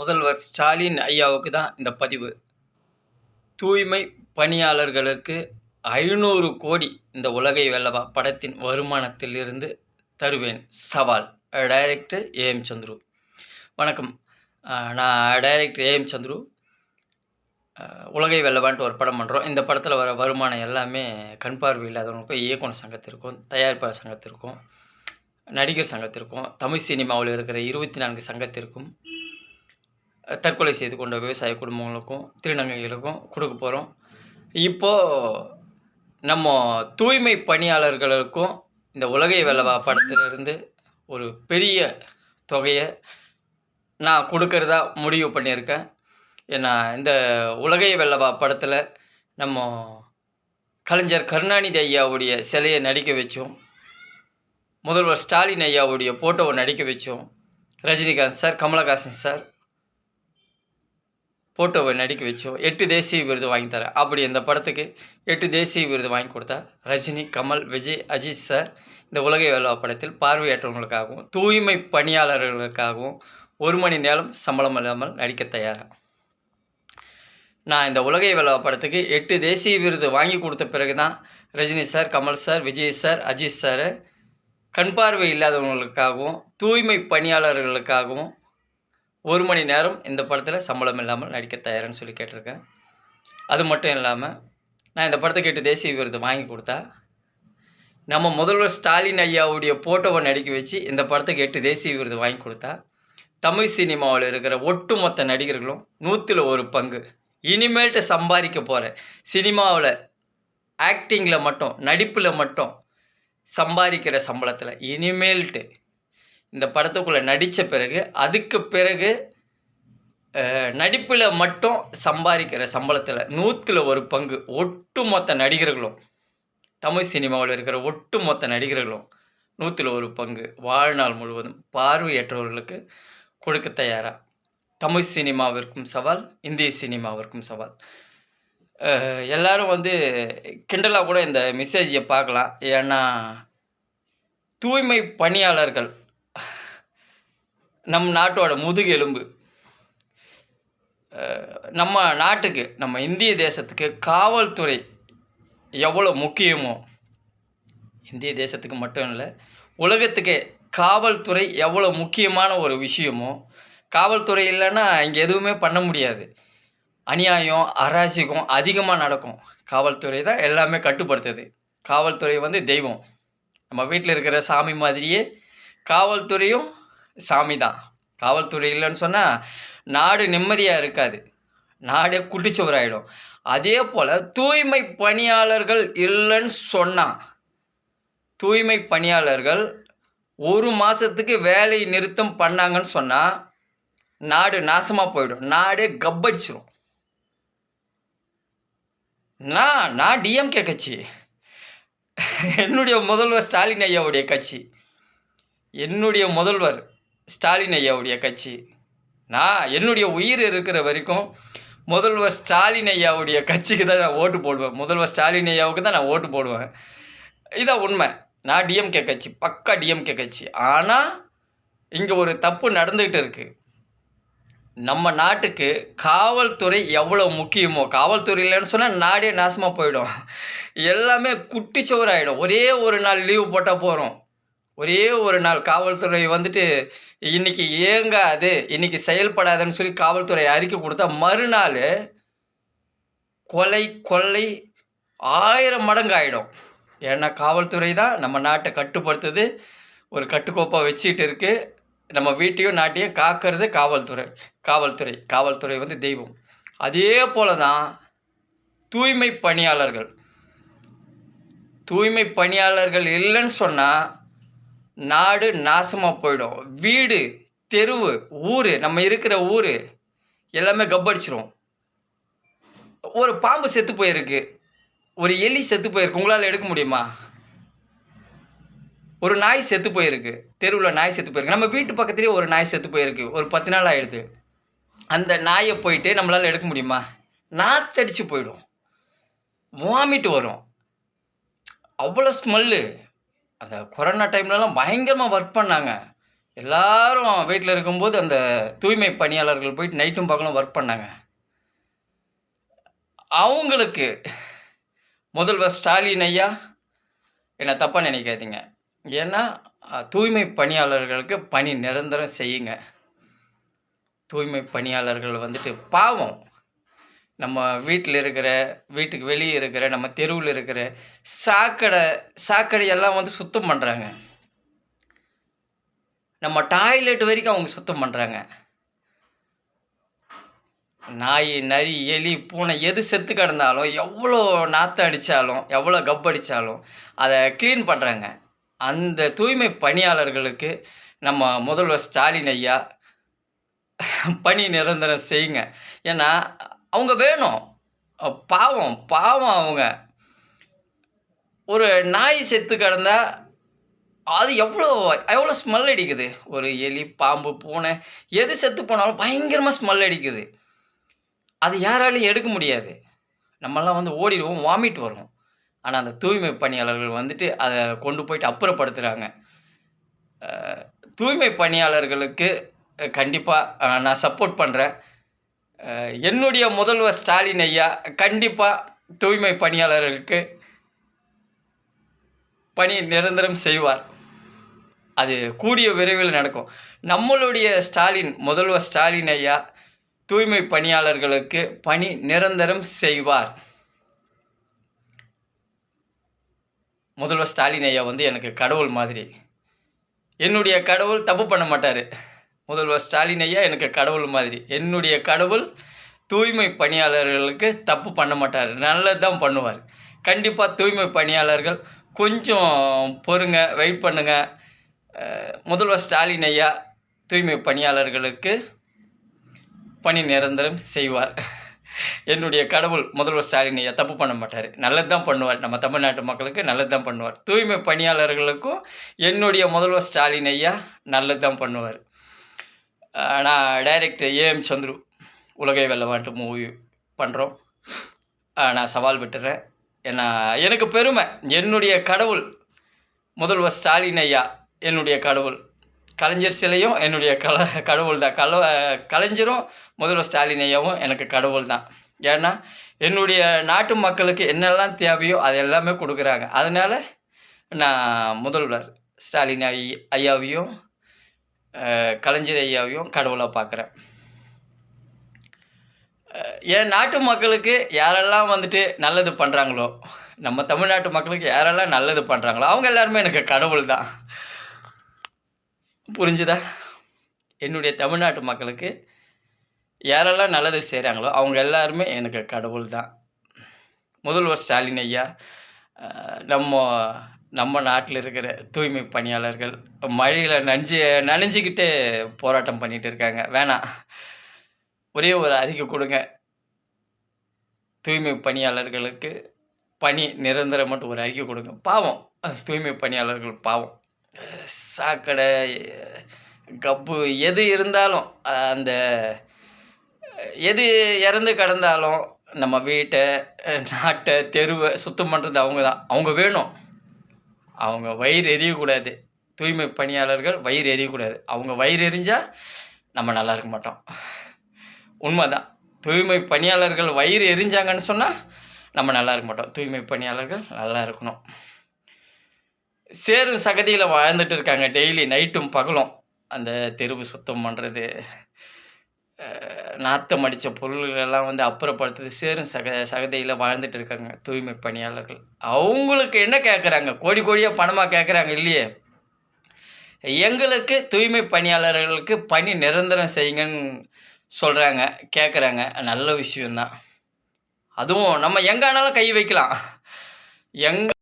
முதல்வர் ஸ்டாலின் ஐயாவுக்கு தான் இந்த பதிவு. தூய்மை பணியாளர்களுக்கு ஐநூறு கோடி இந்த உலகை வெல்லவா படத்தின் வருமானத்திலிருந்து தருவேன் சவால். Director A M Chandru. வணக்கம். நான் டைரக்டர் ஏஎம் சந்துரு. உலகை வெல்லவான்ட்டு ஒரு படம் பண்ணுறோம் இந்த படத்தில் வர வருமானம் எல்லாமே கண் பார்வை இல்லாதவங்களுக்கும் இயக்குனர் சங்கத்திற்கும் தயாரிப்பாளர் சங்கத்திற்கும் நடிகர் சங்கத்திற்கும் தமிழ் சினிமாவில் இருக்கிற இருபத்தி நான்கு சங்கத்திற்கும் தற்கொலை செய்து கொண்ட விவசாய குடும்பங்களுக்கும் திருநங்கைகளுக்கும் கொடுக்க போகிறோம் இப்போது நம்ம தூய்மை பணியாளர்களுக்கும் இந்த உலகை வெல்லவா படத்திலிருந்து ஒரு பெரிய தொகையை நான் கொடுக்கறதா முடிவு பண்ணியிருக்கேன். ஏன்னா இந்த உலகை வெல்லவா படத்தில் நம்ம கலைஞர் கருணாநிதி ஐயாவுடைய சிலையை நடிக்க வச்சோம். முதல்வர் ஸ்டாலின் ஐயாவுடைய ஃபோட்டோவை நடிக்க வச்சோம். ரஜினிகாந்த் சார் கமலஹாசன் சார் ஃபோட்டோவை நடிக்க வச்சோம். எட்டு தேசிய விருது வாங்கி தரேன் அப்படி இந்த படத்துக்கு எட்டு தேசிய விருது வாங்கி கொடுத்தா ரஜினி கமல் விஜய் அஜித் சார் இந்த உலகை வேலா படத்தில் பார்வையற்றவங்களுக்காகவும் தூய்மை பணியாளர்களுக்காகவும் ஒரு மணி நேரம் சம்பளம் இல்லாமல் நடிக்க தயாராக நான் இந்த உலகை வேலா படத்துக்கு எட்டு தேசிய விருது வாங்கி கொடுத்த பிறகு தான் Rajini sir Kamal sir Vijay sir Ajith sir கண் பார்வை இல்லாதவங்களுக்காகவும் தூய்மை பணியாளர்களுக்காகவும் ஒரு மணி நேரம் இந்த படத்தில் சம்பளம் இல்லாமல் நடிக்க தயாருன்னு சொல்லி கேட்டிருக்கேன். அது மட்டும் இல்லாமல் நான் இந்த படத்துக்கு எட்டு தேசிய விருது வாங்கி கொடுத்தா நம்ம முதல்வர் ஸ்டாலின் ஐயாவுடைய ஃபோட்டோவை நடிக்க வச்சு இந்த படத்துக்கு எட்டு தேசிய விருது வாங்கி கொடுத்தா தமிழ் சினிமாவில் இருக்கிற ஒட்டுமொத்த நடிகர்களும் நூற்றில் ஒரு பங்கு. இனிமேல்ட்டு சம்பாதிக்க போகிற சினிமாவில் ஆக்டிங்கில் மட்டும் நடிப்பில் மட்டும் சம்பாதிக்கிற சம்பளத்தில் இனிமேல்ட்டு இந்த படத்துக்குள்ளே நடித்த பிறகு அதுக்கு பிறகு நடிப்பில் மட்டும் சம்பாதிக்கிற சம்பளத்தில் நூற்றில் ஒரு பங்கு ஒட்டுமொத்த நடிகர்களும் தமிழ் சினிமாவில் இருக்கிற ஒட்டுமொத்த நடிகர்களும் நூற்றில் ஒரு பங்கு வாழ்நாள் முழுவதும் பார்வையற்றவர்களுக்கு கொடுக்க தயாராக தமிழ் சினிமாவிற்கும் சவால் இந்திய சினிமாவிற்கும் சவால். எல்லோரும் எல்லாரும் வந்து கிண்டலாக கூட இந்த மெசேஜை பார்க்கலாம். ஏன்னா தூய்மை பணியாளர்கள் நம் நாட்டோட முதுகெலும்பு நம்ம நாட்டுக்கு நம்ம இந்திய தேசத்துக்கு காவல்துறை எவ்வளோ முக்கியமோ இந்திய தேசத்துக்கு மட்டும் இல்லை உலகத்துக்கே காவல்துறை எவ்வளோ முக்கியமான ஒரு விஷயமோ காவல்துறை இல்லைன்னா இங்கே எதுவுமே பண்ண முடியாது. அநியாயம் அராஜகம் அதிகமாக நடக்கும். காவல்துறை தான் எல்லாமே கட்டுப்படுத்துது. காவல்துறை வந்து தெய்வம். நம்ம வீட்டில் இருக்கிற சாமி மாதிரியே காவல்துறையும் சாமி தான் காவல்துறை இல்லைன்னு சொன்னால் நாடு நிம்மதியாக இருக்காது. நாடே குட்டிச்சுவராயிடும். அதே போல் தூய்மை பணியாளர்கள் இல்லைன்னு சொன்னால் தூய்மை பணியாளர்கள் ஒரு மாதத்துக்கு வேலை நிறுத்தம் பண்ணாங்கன்னு சொன்னால் நாடு நாசமாக போயிடும். நாடே கப்படிச்சிடும் நான் நான் டிஎம்கே கட்சி. என்னுடைய முதல்வர் ஸ்டாலின் ஐயாவுடைய கட்சி. என்னுடைய முதல்வர் ஸ்டாலின் ஐயாவுடைய கட்சி. நான் என்னுடைய உயிர் இருக்கிற வரைக்கும் முதல்வர் ஸ்டாலின் ஐயாவுடைய கட்சிக்கு தான் நான் ஓட்டு போடுவேன். முதல்வர் ஸ்டாலின் ஐயாவுக்கு தான் நான் ஓட்டு போடுவேன். இதான் உண்மை. நான் டிஎம்கே கட்சி. பக்கா டிஎம்கே கட்சி. ஆனால் இங்கே ஒரு தப்பு நடந்துக்கிட்டு இருக்குது நம்ம நாட்டுக்கு காவல்துறை எவ்வளோ முக்கியமோ காவல்துறை இல்லைன்னு சொன்னால் நாடே நாசமாக போயிடும். எல்லாமே குட்டிச்சோறாயிடும் ஒரே ஒரு நாள் லீவு போட்டால் போகிறோம் ஒரே ஒரு நாள் காவல்துறை வந்துட்டு இன்னைக்கு இயங்காது இன்னைக்கு செயல்படாதுன்னு சொல்லி காவல்துறை அறிக்கை கொடுத்தா மறுநாள் கொலை கொள்ளை ஆயிரம் மடங்கு ஆகிடும் ஏன்னா காவல்துறை தான் நம்ம நாட்டை கட்டுப்படுத்துது ஒரு கட்டுக்கோப்பாக வச்சுக்கிட்டு இருக்குது நம்ம வீட்டையும் நாட்டையும் காக்கிறது காவல்துறை காவல்துறை காவல்துறை வந்து தெய்வம். அதே போல தான் தூய்மை பணியாளர்கள். தூய்மை பணியாளர்கள் இல்லைன்னு சொன்னால் நாடு நாசமாக போயிடும். வீடு தெருவு ஊர் நம்ம இருக்கிற ஊர் எல்லாமே கப்படிச்சிரும். ஒரு பாம்பு செத்து போயிருக்கு. ஒரு எலி செத்து போயிருக்கு. உங்களால் எடுக்க முடியுமா? ஒரு நாய் செத்து போயிருக்கு. தெருவில் நாய் செத்து போயிருக்கு. நம்ம வீட்டு பக்கத்துலேயே ஒரு நாய் செத்து போயிருக்கு. ஒரு பத்து நாள் ஆகிடுது அந்த நாயை போயிட்டு நம்மளால் எடுக்க முடியுமா? நாத்தடிச்சு போயிடும். வாமிட் வரும். அவ்வளோ ஸ்மெல்லு. அந்த கொரோனா டைம்லலாம் பயங்கரமாக ஒர்க் பண்ணாங்க. எல்லாரும் வீட்டில் இருக்கும்போது அந்த தூய்மை பணியாளர்கள் போயிட்டு நைட்டும் பகலும் ஒர்க் பண்ணாங்க. அவங்களுக்கு முதல்வர் ஸ்டாலின் ஐயா என்னை தப்பாக நினைக்காதீங்க. ஏன்னா தூய்மை பணியாளர்களுக்கு பணி நிரந்தரம் செய்யுங்க. தூய்மை பணியாளர்கள் வந்துட்டு பாவம். நம்ம வீட்டில் இருக்கிற வீட்டுக்கு வெளியே இருக்கிற நம்ம தெருவில் இருக்கிற சாக்கடை சாக்கடை எல்லாம் வந்து சுத்தம் பண்ணுறாங்க நம்ம டாய்லெட் வரைக்கும் அவங்க சுத்தம் பண்ணுறாங்க நாய் நரி எலி பூனை எது செத்து கிடந்தாலும் எவ்வளோ நாற்றம் அடித்தாலும் எவ்வளோ கப் அடித்தாலும் அதை க்ளீன் பண்ணுறாங்க அந்த தூய்மை பணியாளர்களுக்கு நம்ம முதல்வர் ஸ்டாலின் ஐயா பணி நிரந்தரம் செய்யுங்க. ஏன்னா அவங்க வேணும். பாவம் பாவம் அவங்க. ஒரு நாய் செத்து கிடந்தா அது எவ்வளோ எவ்வளோ ஸ்மெல் அடிக்குது? ஒரு எலி பாம்பு பூனை எது செத்து போனாலும் பயங்கரமாக ஸ்மெல் அடிக்குது. அது யாராலையும் எடுக்க முடியாது. நம்மெல்லாம் வந்து ஓடிடுவோம் வாமிட் வரும். ஆனால் அந்த தூய்மை பணியாளர்கள் வந்துட்டு அதை கொண்டு போயிட்டு அப்புறப்படுத்துகிறாங்க தூய்மை பணியாளர்களுக்கு கண்டிப்பாக நான் சப்போர்ட் பண்ணுறேன் என்னுடைய முதல்வர் ஸ்டாலின் ஐயா கண்டிப்பாக தூய்மை பணியாளர்களுக்கு பணி நிரந்தரம் செய்வார். அது கூடிய விரைவில் நடக்கும். நம்மளுடைய ஸ்டாலின் முதல்வர் ஸ்டாலின் ஐயா தூய்மை பணியாளர்களுக்கு பணி நிரந்தரம் செய்வார். முதல்வர் ஸ்டாலின் ஐயா வந்து எனக்கு கடவுள் மாதிரி. என்னுடைய கடவுள் தப்பு பண்ண மாட்டார். முதல்வர் ஸ்டாலின் ஐயா எனக்கு கடவுள் மாதிரி. என்னுடைய கடவுள் தூய்மை பணியாளர்களுக்கு தப்பு பண்ண மாட்டார். நல்லது தான் பண்ணுவார். கண்டிப்பாக தூய்மை பணியாளர்கள் கொஞ்சம் பொறுங்க வெயிட் பண்ணுங்க. முதல்வர் ஸ்டாலின் ஐயா தூய்மை பணியாளர்களுக்கு பணி நிரந்தரம் செய்வார். என்னுடைய கடவுள் முதல்வர் ஸ்டாலின் ஐயா தப்பு பண்ண மாட்டார். நல்லது தான் பண்ணுவார். நம்ம தமிழ்நாட்டு மக்களுக்கு நல்லது தான் பண்ணுவார். தூய்மை பணியாளர்களுக்கும் என்னுடைய முதல்வர் ஸ்டாலின் ஐயா நல்லது தான் பண்ணுவார். நான் டைரக்டர் ஏஎம் சந்துரு உலகை வெல்லவான்ட்டு மூவி பண்ணுறோம் நான் சவால் விட்டுறேன். ஏன்னா எனக்கு பெருமை என்னுடைய கடவுள் முதல்வர் ஸ்டாலின் ஐயா என்னுடைய கடவுள். கலைஞர் சிலையும் என்னுடைய கல கடவுள் தான். கல கலைஞரும் முதல்வர் ஸ்டாலின் ஐயாவும் எனக்கு கடவுள் தான். ஏன்னா என்னுடைய நாட்டு மக்களுக்கு என்னெல்லாம் தேவையோ அது எல்லாமே கொடுக்குறாங்க. அதனால் நான் முதல்வர் ஸ்டாலின் ஐ ஐயாவையும் கலைஞர் ஐயாவையும் கடவுளாக பார்க்குறேன். என் நாட்டு மக்களுக்கு யாரெல்லாம் வந்துட்டு நல்லது பண்ணுறாங்களோ நம்ம தமிழ்நாட்டு மக்களுக்கு யாரெல்லாம் நல்லது பண்ணுறாங்களோ அவங்க எல்லாருமே எனக்கு கடவுள் தான். புரிஞ்சுதா? என்னுடைய தமிழ்நாட்டு மக்களுக்கு யாரெல்லாம் நல்லது செய்கிறாங்களோ அவங்க எல்லாருமே எனக்கு கடவுள் தான். முதல்வர் ஸ்டாலின் ஐயா நம்ம நம்ம நாட்டில் இருக்கிற தூய்மை பணியாளர்கள் மழையில் நனைஞ்சு நனைஞ்சிக்கிட்டு போராட்டம் பண்ணிகிட்டு இருக்காங்க. வேணாம் ஒரே ஒரு அறிக்கை கொடுங்க. தூய்மை பணியாளர்களுக்கு பணி நிரந்தரம் மட்டும் ஒரு அறிக்கை கொடுங்க. பாவம். தூய்மை பணியாளர்கள் பாவம். சாக்கடை கப்பு எது இருந்தாலும் அந்த எது இறந்து கடந்தாலும் நம்ம வீட்டை நாட்டை தெருவை சுத்தம் பண்ணுறது அவங்க தான் அவங்க வேணும். அவங்க வயிறு எரியக்கூடாது. தூய்மை பணியாளர்கள் வயிறு எரியக்கூடாது. அவங்க வயிறு எரிஞ்சால் நம்ம நல்லா இருக்க மாட்டோம். உண்மைதான். தூய்மை பணியாளர்கள் வயிறு எரிஞ்சாங்கன்னு சொன்னால் நம்ம நல்லா இருக்க மாட்டோம். தூய்மை பணியாளர்கள் நல்லா இருக்கணும். சேரும் சகதியில் வாழ்ந்துட்டு இருக்காங்க. டெய்லி நைட்டும் பகலும் அந்த தெருவு சுத்தம் பண்ணுறது நாத்தம் அடித்த பொருள்களெல்லாம் வந்து அப்புறப்படுத்துறது சேரும் சக சகதையில் வாழ்ந்துட்டு இருக்காங்க தூய்மை பணியாளர்கள். அவங்களுக்கு என்ன கேட்குறாங்க கோடி கோடியாக பணமாக கேட்குறாங்க இல்லையே? எங்களுக்கு தூய்மை பணியாளர்களுக்கு பணி நிரந்தரம் செய்யுங்கன்னு சொல்கிறாங்க கேட்குறாங்க நல்ல விஷயந்தான் அதுவும் நம்ம எங்கே ஆனாலும் கை வைக்கலாம். எங்கே